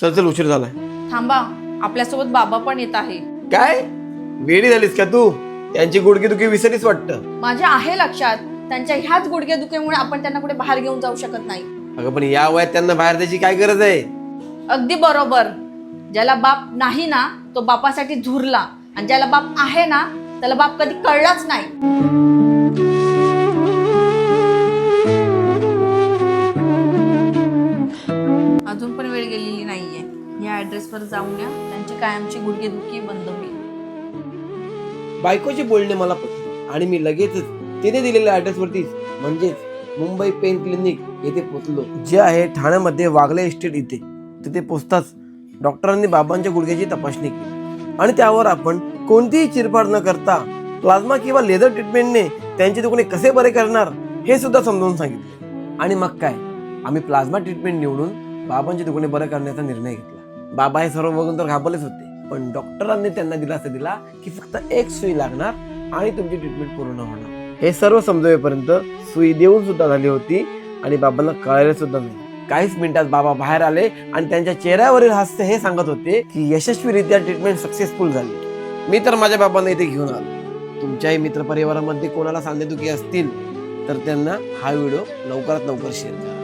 चल चल उशीर झालाय. थांबा आपल्यासोबत बाबा पण येत आहे. काय? वेडी झालीस का तू? त्यांची गुडघे दुखी विसरीच वाटतं. माझ्या आहे लक्षात. त्यांच्या ह्याच गुडघे दुखेमुळे आपण त्यांना कुठे बाहेर घेऊन जाऊ शकत नाही. अगं पण या वयात त्यांना बाहेर द्यायची काय गरज आहे? अगदी बरोबर. ज्याला बाप नाही ना तो बापासाठी झुरला. आणि ज्याला बाप आहे ना त्याला बाप कधी कळलाच नाही. या ऍड्रेसवर जाऊन या. त्यांची कायमची गुडघेदुखी बंद होईल. बायकोचे बोलणे मला पटले. आणि मी लगेचच तिने दिलेल्या ऍड्रेसवरतीच म्हणजेच मुंबई पेन क्लिनिक येथे पोहोचलो. जे आहे ठाण्यामध्ये वागले इस्टेट इथे. तिथे पोचताच डॉक्टरांनी बाबांच्या गुडघ्याची तपासणी केली. आणि त्यावर आपण कोणतीही चिरफाड न करता प्लाझ्मा किंवा लेझर ट्रीटमेंटने त्यांचे दुखणे कसे बरे करणार हे सुद्धा समजावून सांगितले. आणि मग काय? आम्ही प्लाझ्मा ट्रीटमेंट निवडून बाबांचे दुखणे बरे करण्याचा निर्णय घेतला. बाबा हे सर्व बघून तर घाबरलेच होते. पण डॉक्टरांनी त्यांना दिलासा दिला की फक्त एक सुई लागणार आणि तुमची ट्रीटमेंट पूर्ण होणार. हे सर्व समजवेपर्यंत सुई देऊन सुद्धा झाली होती आणि बाबांना कळायला सुद्धा नाही काहीच मिनिटात बाबा बाहेर आले आणि त्यांच्या चेहऱ्यावरील हास्य हे सांगत होते की यशस्वीरित्या ट्रीटमेंट सक्सेसफुल झाली. मी तर माझ्या बाबांना इथे घेऊन आलो. तुमच्याही मित्रपरिवारामध्ये कोणाला सांधेदुखी असतील तर त्यांना हा व्हिडिओ लवकरात लवकर शेअर करा.